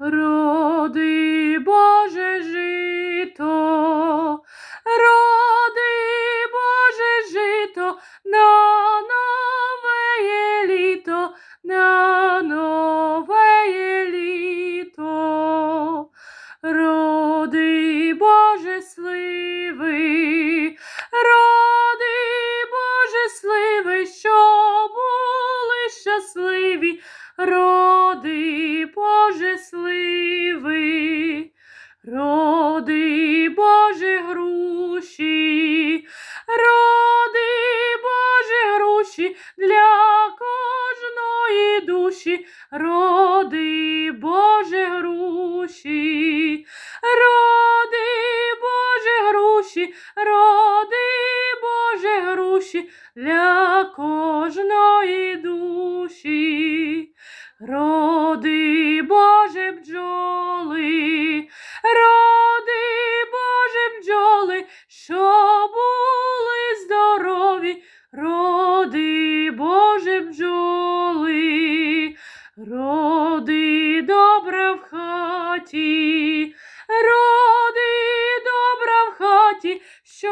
Роди Боже жито, роди Боже жито. На нове літо, на нове літо. Роди Боже сливи, роди Боже сливи, що були щасливі, Сливи, роди Боже груші, роди Боже груші для кожної душі, роди Боже груші, роди Боже груші, роди Боже груші для кожної душі. Роди роди Боже бджоли, роди добре в хаті, роди добре в хаті, що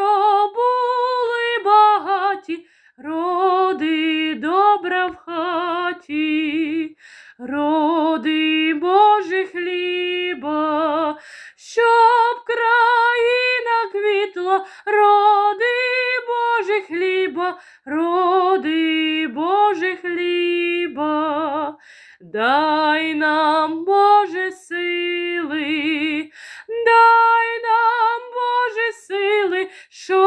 були багаті, роди добре в хаті, роди Боже хліба, щоб країна квітла, хліба, роди Боже хліба, дай нам Боже сили, дай нам Боже сили, що